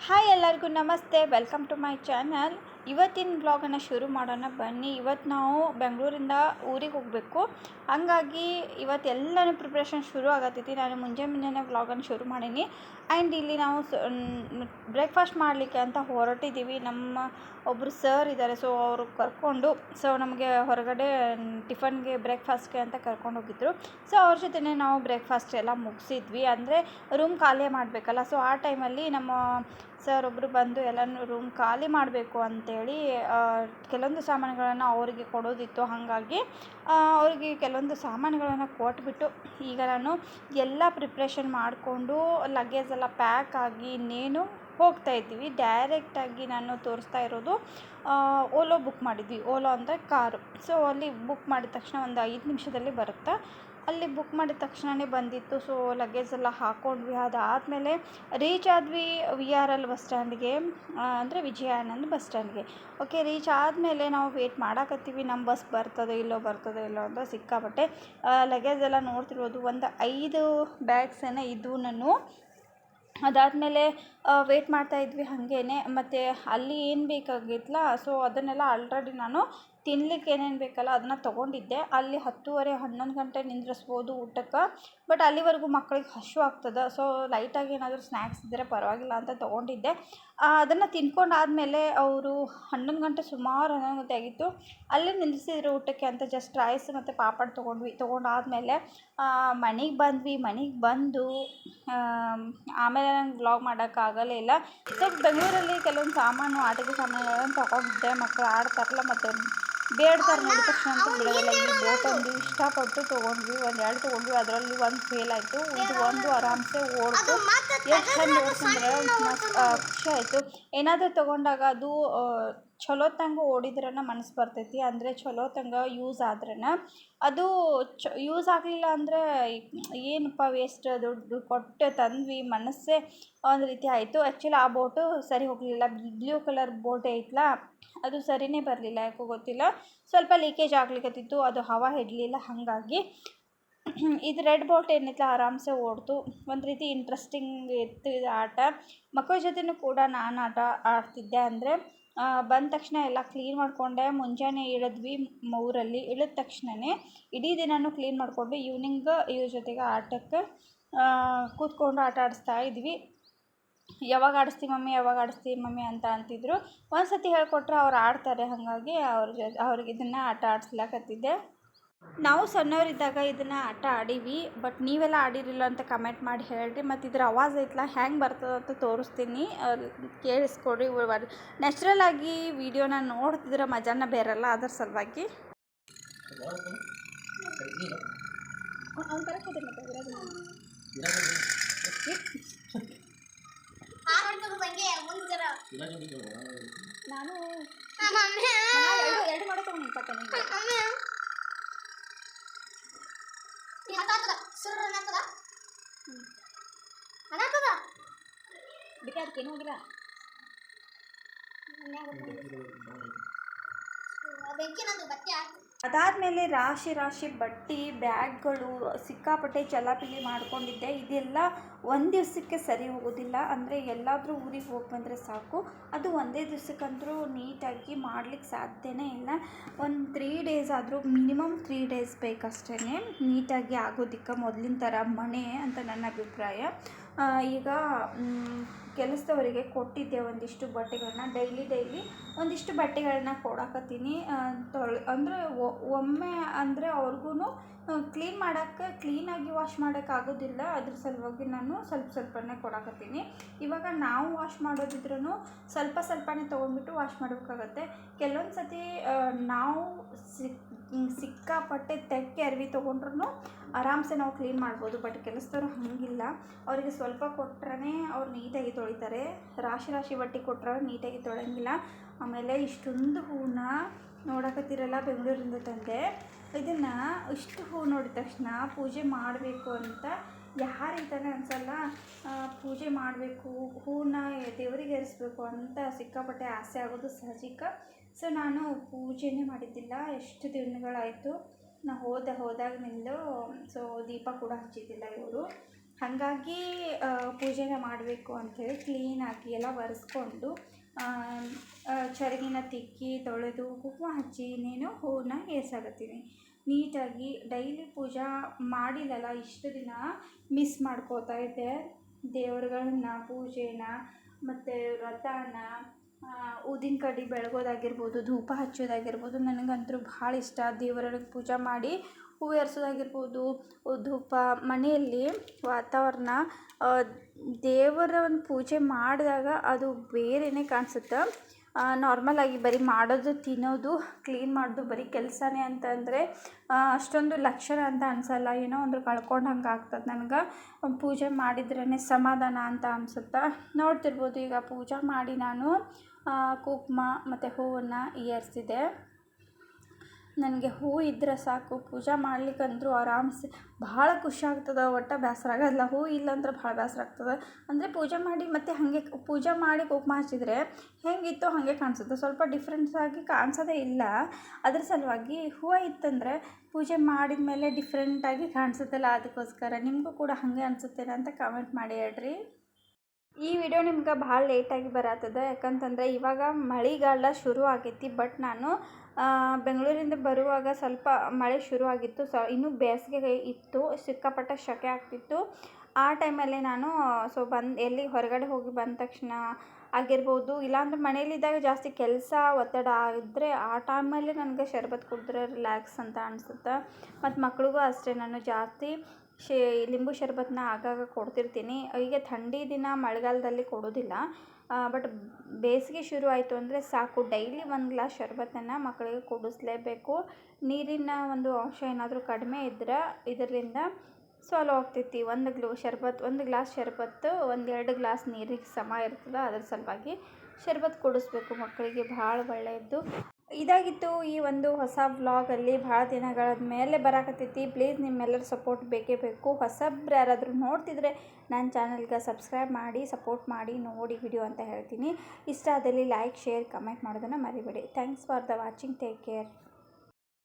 Hi ಎಲ್ಲರಿಗೂ ನಮಸ್ತೆ. Welcome to my channel ಇವತ್ತಿನ ಬ್ಲಾಗನ್ನು ಶುರು ಮಾಡೋಣ. ಬನ್ನಿ ಇವತ್ತು ನಾವು ಬೆಂಗಳೂರಿಂದ ಊರಿಗೆ ಹೋಗಬೇಕು. ಹಂಗಾಗಿ ಇವತ್ತು ಎಲ್ಲನೂ ಪ್ರಿಪ್ರೇಷನ್ ಶುರು ಆಗತ್ತೈತಿ. ನಾನು ಮುಂಜೆ ಮುಂಜಾನೆ ವ್ಲಾಗನ್ನು ಶುರು ಮಾಡೀನಿ. ಆ್ಯಂಡ್ ಇಲ್ಲಿ ನಾವು ಬ್ರೇಕ್ಫಾಸ್ಟ್ ಮಾಡಲಿಕ್ಕೆ ಅಂತ ಹೊರಟಿದ್ದೀವಿ ನಮ್ಮ ಒಬ್ಬರು ಸರ್ ಇದ್ದಾರೆ ಸೊ ಅವರು ಕರ್ಕೊಂಡು ಸೊ ನಮಗೆ ಹೊರಗಡೆ ಟಿಫನ್ಗೆ ಬ್ರೇಕ್ಫಾಸ್ಟ್ಗೆ ಅಂತ ಕರ್ಕೊಂಡು ಹೋಗಿದ್ರು. ಸೊ ಅವ್ರ ಜೊತೆನೇ ನಾವು ಬ್ರೇಕ್ಫಾಸ್ಟ್ ಎಲ್ಲ ಮುಗಿಸಿದ್ವಿ. ಅಂದರೆ ರೂಮ್ ಖಾಲಿ ಮಾಡಬೇಕಲ್ಲ. ಸೊ ಆ ಟೈಮಲ್ಲಿ ನಮ್ಮ ಸರ್ ಒಬ್ಬರು ಬಂದು ಎಲ್ಲನೂ ರೂಮ್ ಖಾಲಿ ಮಾಡಬೇಕು ಅಂತೇಳಿ ಕೆಲವೊಂದು ಸಾಮಾನುಗಳನ್ನು ಅವರಿಗೆ ಕೊಡೋದಿತ್ತು. ಹಾಗಾಗಿ ಅವರಿಗೆ ಕೆಲವೊಂದು ಸಾಮಾನುಗಳನ್ನು ಕೊಟ್ಬಿಟ್ಟು ಈಗ ನಾನು ಎಲ್ಲ ಪ್ರಿಪ್ರೇಷನ್ ಮಾಡಿಕೊಂಡು ಲಗೇಜ್ ಎಲ್ಲ ಪ್ಯಾಕ್ ಆಗಿ ಇನ್ನೇನು ಹೋಗ್ತಾ ಇದ್ದೀವಿ. ಡೈರೆಕ್ಟಾಗಿ ನಾನು ತೋರಿಸ್ತಾ ಇರೋದು ಓಲೋ ಬುಕ್ ಮಾಡಿದ್ವಿ. ಓಲೋ ಅಂದರೆ ಕಾರು. ಸೊ ಅಲ್ಲಿ ಬುಕ್ ಮಾಡಿದ ತಕ್ಷಣ ಒಂದು ಐದು ನಿಮಿಷದಲ್ಲಿ ಬರುತ್ತೆ? ಅಲ್ಲಿ ಬುಕ್ ಮಾಡಿದ ತಕ್ಷಣವೇ ಬಂದಿತ್ತು. ಸೊ ಲಗೇಜ್ ಎಲ್ಲ ಹಾಕ್ಕೊಂಡ್ವಿ ಅದಾದಮೇಲೆ ರೀಚ್ ಆದ್ವಿ ವಿ ಆರ್ ಎಲ್ ಬಸ್ ಸ್ಟ್ಯಾಂಡ್ಗೆ ಅಂದರೆ ವಿಜಯಾನಂದ್ ಬಸ್ ಸ್ಟ್ಯಾಂಡ್ಗೆ ಓಕೆ ರೀಚ್ ಆದಮೇಲೆ ನಾವು ವೇಟ್ ಮಾಡಾಕತ್ತೀವಿ. ನಮ್ಮ ಬಸ್ ಬರ್ತದೋ ಇಲ್ಲೋ ಬರ್ತದೋ ಇಲ್ಲೋ ಅಂತ ಸಿಕ್ಕಾಪಟ್ಟೆ. ಲಗೇಜ್ ಎಲ್ಲ ನೋಡ್ತಿರ್ಬೋದು. ಒಂದು ಐದು ಬ್ಯಾಗ್ಸ್ ಇದ್ದು ನಾನು ಅದಾದಮೇಲೆ ವೇಟ್ ಮಾಡ್ತಾ ಇದ್ವಿ ಹಾಗೇನೆ. ಮತ್ತು ಅಲ್ಲಿ ಏನು ಬೇಕಾಗಿತ್ತಲ್ಲ ಸೊ ಅದನ್ನೆಲ್ಲ ಆಲ್ರೆಡಿ ನಾನು ತಿನ್ಲಿಕ್ಕೆ ಏನೇನು ಬೇಕಲ್ಲ ಅದನ್ನ ತೊಗೊಂಡಿದ್ದೆ. ಅಲ್ಲಿ ಹತ್ತುವರೆ, ಹನ್ನೊಂದು ಗಂಟೆ ನಿಂದ್ರಿಸ್ಬೋದು ಊಟಕ್ಕೆ. ಬಟ್ ಅಲ್ಲಿವರೆಗೂ ಮಕ್ಳಿಗೆ ಹಸಿವು ಆಗ್ತದೆ. ಸೊ ಲೈಟಾಗಿ ಏನಾದರೂ ಸ್ನ್ಯಾಕ್ಸ್ ಇದ್ದರೆ ಪರವಾಗಿಲ್ಲ ಅಂತ ತೊಗೊಂಡಿದ್ದೆ. ಅದನ್ನು ತಿನ್ಕೊಂಡಾದಮೇಲೆ ಅವರು ಹನ್ನೊಂದು ಗಂಟೆ ಸುಮಾರು ಹನ್ನೊಂದು ಗಂಟೆ ಆಗಿತ್ತು. ಅಲ್ಲೇ ನಿಲ್ಲಿಸಿದ್ರು ಊಟಕ್ಕೆ ಅಂತ ಜಸ್ಟ್ ರೈಸ್ ಮತ್ತು ಪಾಪಡ್ ತೊಗೊಂಡ್ವಿ. ತೊಗೊಂಡಾದಮೇಲೆ ಮನೆಗೆ ಬಂದ್ವಿ. ಮನೆಗೆ ಬಂದು ಆಮೇಲೆ ನಂಗೆ ವ್ಲಾಗ್ ಮಾಡೋಕ್ಕಾಗಲೇ ಇಲ್ಲ. ಸೊ ಬೆಂಗಳೂರಲ್ಲಿ ಕೆಲವೊಂದು ಸಾಮಾನು ಆಟಿಕೆ ಸಾಮಾನುಗಳನ್ನು ತೊಗೊಂಡಿದ್ದೆ. ಮಕ್ಕಳು ಆಡ್ತಾರಲ್ಲ ಮತ್ತು ಬೇಡ್ತಾರೆ ನೋಡಿದ ತಕ್ಷಣ ಅಂತೂ ಬಿಡೋದಿಲ್ಲ ಈ ಬೋಟ್ ಒಂದು ಇಷ್ಟಪಟ್ಟು ತೊಗೊಂಡ್ವಿ ಒಂದು ಎರಡು ತೊಗೊಂಡ್ವಿ. ಅದರಲ್ಲಿ ಒಂದು ಫೇಲ್ ಆಯಿತು. ಇದು ಒಂದು ಆರಾಮ್ಸೆ ಓಡ್ತು. ಎಷ್ಟು ಚಂದ ಓಡ್ಸಂದ್ರೆ ಖುಷಿ ಆಯಿತು. ಏನಾದರೂ ತೊಗೊಂಡಾಗ ಅದು ಚಲೋತ್ತಂಗೆ ಓಡಿದ್ರನ ಮನಸ್ಸು ಬರ್ತೈತಿ, ಅಂದರೆ ಚಲೋತ್ತಂಗ ಯೂಸ್ ಆದ್ರನ, ಅದು ಚ ಯೂಸ್ ಆಗಲಿಲ್ಲ ಅಂದರೆ ಏನಪ್ಪ ವೇಸ್ಟ್ ದುಡ್ಡು ಕೊಟ್ಟು ತಂದ್ವಿ, ಮನಸ್ಸೇ ಒಂದು ರೀತಿ ಆಯಿತು. ಆ್ಯಕ್ಚುಲಿ ಆ ಬೋಟು ಸರಿ ಹೋಗಲಿಲ್ಲ ಬ್ಲೂ ಕಲರ್ ಬೋಟ್ ಐತಲ್ಲ ಅದು ಸರಿನೇ ಬರಲಿಲ್ಲ, ಯಾಕೋ ಗೊತ್ತಿಲ್ಲ. ಸ್ವಲ್ಪ ಲೀಕೇಜ್ ಆಗ್ಲಿಕ್ಕತ್ತಿತ್ತು ಅದು ಹವಾ ಹಿಡಲಿಲ್ಲ ಹಾಗಾಗಿ ಇದು ರೆಡ್ ಬೋಟ್ ಏನಿತ್ತು ಆರಾಮ್ಸೆ ಓಡ್ತು. ಒಂದು ರೀತಿ ಇಂಟ್ರೆಸ್ಟಿಂಗ್ ಇತ್ತು ಇದು ಆಟ. ಮಕ್ಕಳ ಜೊತೆನೂ ಕೂಡ ನಾನು ಆಟ ಆಡ್ತಿದ್ದೆ ಅಂದರೆ ಬಂದ ತಕ್ಷಣ ಎಲ್ಲ ಕ್ಲೀನ್ ಮಾಡಿಕೊಂಡೆ. ಮುಂಜಾನೆ ಇಳಿದ್ವಿ ಊರಲ್ಲಿ ಇಳಿದ ತಕ್ಷಣವೇ ಇಡೀ ದಿನವೂ ಕ್ಲೀನ್ ಮಾಡಿಕೊಂಡು ಈವ್ನಿಂಗ್ ಇವ್ರ ಜೊತೆಗೆ ಆಟಕ್ಕೆ ಕೂತ್ಕೊಂಡು ಆಟ ಆಡಿಸ್ತಾ ಇದ್ವಿ. ಯಾವಾಗ ಆಡಿಸ್ತೀವಿ ಮಮ್ಮಿ, ಯಾವಾಗ ಆಡಿಸ್ತೀವಿ ಮಮ್ಮಿ ಅಂತ ಅಂತಿದ್ರು. ಒಂದು ಸತಿ ಹೇಳ್ಕೊಟ್ರೆ ಅವ್ರು ಆಡ್ತಾರೆ ಹಾಗಾಗಿ ಅವ್ರ ಜೊತೆ ಅವ್ರಿಗೆ ಇದನ್ನು ಆಟ ಆಡಿಸ್ಲಾಕತ್ತಿದ್ದೆ. ನಾವು ಸಣ್ಣವರಿದ್ದಾಗ ಇದನ್ನು ಆಟ ಆಡೀವಿ ಬಟ್ ನೀವೆಲ್ಲ ಆಡಿರಿಲ್ಲ ಅಂತ ಕಮೆಂಟ್ ಮಾಡಿ ಹೇಳ್ರಿ ಮತ್ತು ಇದ್ರ ಆವಾಜ್ ಐತಲ್ಲ ಹ್ಯಾಂಗೆ ಬರ್ತದೆ ಅಂತ ತೋರಿಸ್ತೀನಿ. ಕೇಳಿಸ್ಕೊಡ್ರಿ ನ್ಯಾಚುರಲ್ ಆಗಿ ವಿಡಿಯೋನ ನೋಡ್ತಿದ್ರೆ ಮಜಾನ ಬೇರಲ್ಲ ಅದರ ಸಲುವಾಗಿ. ನಾನು ಎರಡು ಮಾಡೋ ತಗೊಂಡು ಪಕ್ಕ ಅದಕ್ಕೆ ಏನು ಹೋಗಿಲ್ಲ. ಅದಾದಮೇಲೆ ರಾಶಿ ರಾಶಿ ಬಟ್ಟೆ, ಬ್ಯಾಗ್ಗಳು, ಸಿಕ್ಕಾಪಟ್ಟೆ ಚಲಾಪಿಲಿ ಮಾಡ್ಕೊಂಡಿದ್ದೆ. ಇದೆಲ್ಲ ಒಂದು ದಿವಸಕ್ಕೆ ಸರಿ ಹೋಗೋದಿಲ್ಲ. ಅಂದರೆ ಎಲ್ಲಾದರೂ ಊರಿಗೆ ಹೋಗಿ ಬಂದರೆ ಸಾಕು. ಅದು ಒಂದೇ ದಿವ್ಸಕ್ಕಂದ್ರೂ ನೀಟಾಗಿ ಮಾಡ್ಲಿಕ್ಕೆ ಸಾಧ್ಯನೇ ಇಲ್ಲ. ಒಂದು ತ್ರೀ ಡೇಸ್ ಆದರೂ, ಮಿನಿಮಮ್ ತ್ರೀ ಡೇಸ್ ಬೇಕಷ್ಟೇ ನೀಟಾಗಿ ಆಗೋದಿಕ್ಕೆ ಮೊದಲಿನ ಥರ ಮನೆ ಅಂತ ನನ್ನ ಅಭಿಪ್ರಾಯ. ಈಗ ಕೆಲಸದವರಿಗೆ ಕೊಟ್ಟಿದ್ದೆ ಒಂದಿಷ್ಟು ಬಟ್ಟೆಗಳನ್ನ. ಡೈಲಿ ಡೈಲಿ ಒಂದಿಷ್ಟು ಬಟ್ಟೆಗಳನ್ನ ಕೊಡಾಕತ್ತೀನಿ. ತೊಳೆ, ಅಂದರೆ ಒಮ್ಮೆ ಅಂದರೆ ಅವ್ರಿಗೂ ಕ್ಲೀನ್ ಮಾಡೋಕ್ಕೆ ಕ್ಲೀನಾಗಿ ವಾಶ್ ಮಾಡೋಕ್ಕಾಗೋದಿಲ್ಲ ಅದ್ರ ಸಲುವಾಗಿ ನಾನು ಸ್ವಲ್ಪ ಸ್ವಲ್ಪನೇ ಕೊಡಾಕತ್ತೀನಿ. ಇವಾಗ ನಾವು ವಾಶ್ ಮಾಡೋದಿದ್ರೂ ಸ್ವಲ್ಪ ಸ್ವಲ್ಪನೇ ತೊಗೊಂಡ್ಬಿಟ್ಟು ವಾಶ್ ಮಾಡಬೇಕಾಗತ್ತೆ. ಕೆಲವೊಂದು ಸತಿ ನಾವು ಸಿಕ್ ಸಿಕ್ಕಾಪಟ್ಟೆ ತೆಕ್ಕೆ ಅರ್ವಿ ತೊಗೊಂಡ್ರು ಆರಾಮ್ಸೆ ನಾವು ಕ್ಲೀನ್ ಮಾಡ್ಬೋದು. ಬಟ್ ಕೆಲಸದವ್ರು ಹಾಗಿಲ್ಲ. ಅವರಿಗೆ ಸ್ವಲ್ಪ ಕೊಟ್ರೇ ಅವ್ರು ನೀಟಾಗಿ ತೊಳಿತಾರೆ. ರಾಶಿ ರಾಶಿ ಬಟ್ಟೆ ಕೊಟ್ರೆ ನೀಟಾಗಿ ತೊಳೆಯಂಗಿಲ್ಲ ಆಮೇಲೆ ಇಷ್ಟೊಂದು ಹೂವನ್ನ ನೋಡಕತ್ತಿರಲ್ಲ ಬೆಂಗಳೂರಿಂದ ತಂದೆ. ಇದನ್ನು ಇಷ್ಟು ಹೂ ನೋಡಿದ ತಕ್ಷಣ ಪೂಜೆ ಮಾಡಬೇಕು ಅಂತ ಯಾರಿದ್ದಾನೆ ಅನ್ಸಲ್ಲ? ಪೂಜೆ ಮಾಡಬೇಕು, ಹೂವನ್ನ ದೇವರಿಗೆ ಏರಿಸ್ಬೇಕು ಅಂತ ಸಿಕ್ಕಾಪಟ್ಟೆ ಆಸೆ ಆಗೋದು ಸಹಜಿಕ ಸೊ, ನಾನು ಪೂಜೆನೇ ಮಾಡಿದ್ದಿಲ್ಲ. ಎಷ್ಟು ದಿನಗಳಾಯಿತು? ನಾ ಹೋದ ಹೋದಾಗಿನಿಂದ ಸೊ, ದೀಪ ಕೂಡ ಹಚ್ಚಿದ್ದಿಲ್ಲ ಇವರು. ಹಾಗಾಗಿ ಪೂಜೆನ ಮಾಡಬೇಕು ಅಂಥೇಳಿ ಕ್ಲೀನಾಗಿ ಎಲ್ಲ ಒರೆಸ್ಕೊಂಡು ಚರಗಿನ ತಿಕ್ಕಿ, ತೊಳೆದು ಕುಂಕುಮ ಹಚ್ಚಿ ಇನ್ನೇನು ಹೂವನ್ನ ಏರ್ಸಾಕತ್ತೀನಿ ನೀಟಾಗಿ ಡೈಲಿ ಪೂಜಾ ಮಾಡಿಲ್ಲಲ್ಲ, ಇಷ್ಟು ದಿನ ಮಿಸ್ ಮಾಡ್ಕೋತಾ ಇದ್ದೆ. ದೇವರುಗಳನ್ನ ಪೂಜೆನ, ಮತ್ತು ವ್ರತನ ಊದಿನ ಕಡ್ಡಿ ಬೆಳಗೋದಾಗಿರ್ಬೋದು, ಧೂಪ ಹಚ್ಚೋದಾಗಿರ್ಬೋದು, ನನಗಂತೂ ಭಾಳ ಇಷ್ಟ. ದೇವರಿಗೆ ಪೂಜೆ ಮಾಡಿ ಹೂವು ಏರ್ಸೋದಾಗಿರ್ಬೋದು ಧೂಪ, ಮನೆಯಲ್ಲಿ ವಾತಾವರಣ ದೇವರ ಒಂದು ಪೂಜೆ ಮಾಡಿದಾಗ ಅದು ಬೇರೆಯೇ ಕಾಣಿಸುತ್ತೆ. ನಾರ್ಮಲಾಗಿ ಬರೀ ಮಾಡೋದು, ತಿನ್ನೋದು ಕ್ಲೀನ್ ಮಾಡೋದು ಬರೀ ಕೆಲಸನೇ ಅಂತಂದರೆ ಅಷ್ಟೊಂದು ಲಕ್ಷಣ ಅಂತ ಅನಿಸಲ್ಲ. ಏನೋ ಒಂದು ಕಳ್ಕೊಂಡಂಗೆ ಆಗ್ತದೆ ನನಗೆ. ಪೂಜೆ ಮಾಡಿದ್ರೇ ಸಮಾಧಾನ ಅಂತ ಅನ್ಸುತ್ತೆ? ನೋಡ್ತಿರ್ಬೋದು, ಈಗ ಪೂಜೆ ಮಾಡಿ ನಾನು ಕುಕ್ಮ ಮತ್ತು ಹೂವನ್ನು ಏರಿಸಿದೆ ನನಗೆ ಹೂ ಇದ್ದರೆ ಸಾಕು, ಪೂಜೆ ಮಾಡ್ಲಿಕ್ಕಂದರೂ ಆರಾಮ್ಸೆ. ಭಾಳ ಖುಷಿ ಆಗ್ತದೆ ಒಟ್ಟು ಬೇಸರ ಆಗೋಲ್ಲ ಹೂ ಇಲ್ಲಂದ್ರೆ ಭಾಳ ಬೇಸರ ಆಗ್ತದೆ. ಅಂದರೆ ಪೂಜೆ ಮಾಡಿ ಮತ್ತು ಹಾಗೆ ಪೂಜೆ ಮಾಡಿ ಕುಂಕುಮ ಹಚ್ಚಿದ್ರೆ ಹೆಂಗಿತ್ತು ಹಾಗೆ ಕಾಣಿಸುತ್ತೆ. ಸ್ವಲ್ಪ ಡಿಫ್ರೆನ್ಸ್ ಆಗಿ ಕಾಣಿಸೋದೇ ಇಲ್ಲ. ಅದ್ರ ಸಲುವಾಗಿ ಹೂವು ಇತ್ತಂದರೆ ಪೂಜೆ ಮಾಡಿದ ಮೇಲೆ ಡಿಫ್ರೆಂಟಾಗಿ ಕಾಣಿಸುತ್ತಲ್ಲ. ಅದಕ್ಕೋಸ್ಕರ ನಿಮಗೂ ಕೂಡ ಹಾಗೆ ಅನಿಸುತ್ತೇನೆ ಅಂತ ಕಮೆಂಟ್ ಮಾಡಿ ಹೇಳ್ರಿ. ಈ ವಿಡಿಯೋ ನಿಮ್ಗೆ ಭಾಳ ಲೇಟಾಗಿ ಬರತ್ತದ. ಯಾಕಂತಂದರೆ ಇವಾಗ ಮಳೆಗಾಲ ಶುರು ಆಗೈತಿ ಬಟ್ ನಾನು ಬೆಂಗಳೂರಿಂದ ಬರುವಾಗ ಸ್ವಲ್ಪ ಮಳೆ ಶುರು ಆಗಿತ್ತು. ಸ ಇನ್ನೂ ಬೇಸಿಗೆ ಇತ್ತು, ಸಿಕ್ಕಾಪಟ್ಟೆ ಸೆಕೆ ಆಗ್ತಿತ್ತು. ಆ ಟೈಮಲ್ಲಿ ನಾನು ಸೊ ಬಂದು, ಎಲ್ಲಿ ಹೊರಗಡೆ ಹೋಗಿ ಬಂದ ತಕ್ಷಣ ಆಗಿರ್ಬೋದು, ಇಲ್ಲಾಂದ್ರೆ ಮನೇಲಿದ್ದಾಗ ಜಾಸ್ತಿ ಕೆಲಸ ಒತ್ತಡ ಇದ್ದರೆ ಆ ಟೈಮಲ್ಲಿ ನನಗೆ ಶರ್ಬತ್ ಕುಡಿದ್ರೆ ರಿಲ್ಯಾಕ್ಸ್ ಅಂತ ಅನಿಸುತ್ತೆ. ಮತ್ತು ಮಕ್ಳಿಗೂ ಅಷ್ಟೇ, ನಾನು ಜಾಸ್ತಿ ಶೇ ಲಿಂಬು ಶರಬತ್ತನ್ನ ಆಗಾಗ ಕೊಡ್ತಿರ್ತೀನಿ. ಈಗ ಥಂಡಿ ದಿನ ಮಳೆಗಾಲದಲ್ಲಿ ಕೊಡೋದಿಲ್ಲ. ಬಟ್ ಬೇಸಿಗೆ ಶುರು ಆಯಿತು ಅಂದರೆ ಸಾಕು. ಡೈಲಿ ಒಂದು ಗ್ಲಾಸ್ ಶರಬತ್ತನ್ನು ಮಕ್ಕಳಿಗೆ ಕುಡಿಸ್ಲೇಬೇಕು. ನೀರಿನ ಒಂದು ಅಂಶ ಏನಾದರೂ ಕಡಿಮೆ ಇದ್ರೆ ಇದರಿಂದ ಸಾಲ್ವ್ ಆಗ್ತೈತಿ. ಒಂದು ಗ್ಲೂ ಶರ್ಬತ್, ಒಂದು ಗ್ಲಾಸ್ ಶರಬತ್ತು, ಒಂದು ಎರಡು ಗ್ಲಾಸ್ ನೀರಿಗೆ ಸಮ ಇರ್ತದೆ. ಅದ್ರ ಸಲುವಾಗಿ ಶರ್ಬತ್ ಕುಡಿಸ್ಬೇಕು ಮಕ್ಕಳಿಗೆ ಭಾಳ ಒಳ್ಳೆಯದು ಇದಾಗಿತ್ತು ಈ ಒಂದು ಹೊಸ ವ್ಲಾಗಲ್ಲಿ ಭಾಳ ದಿನಗಳ ಮೇಲೆ ಬರಾಕತ್ತೈತಿ. ಪ್ಲೀಸ್ ನಿಮ್ಮೆಲ್ಲರ ಸಪೋರ್ಟ್ ಬೇಕೇ ಬೇಕು. ಹೊಸಬ್ರು ಯಾರಾದರೂ ನೋಡ್ತಿದ್ರೆ ನನ್ನ ಚಾನಲ್ಗೆ ಸಬ್ಸ್ಕ್ರೈಬ್ ಮಾಡಿ ಸಪೋರ್ಟ್ ಮಾಡಿ, ನೋಡಿ ವಿಡಿಯೋ ಅಂತ ಹೇಳ್ತೀನಿ. ಇಷ್ಟ ಆದಲ್ಲಿ ಲೈಕ್ ಶೇರ್ ಕಮೆಂಟ್ ಮಾಡೋದನ್ನು ಮರಿಬೇಡಿ. Thanks for the watching take care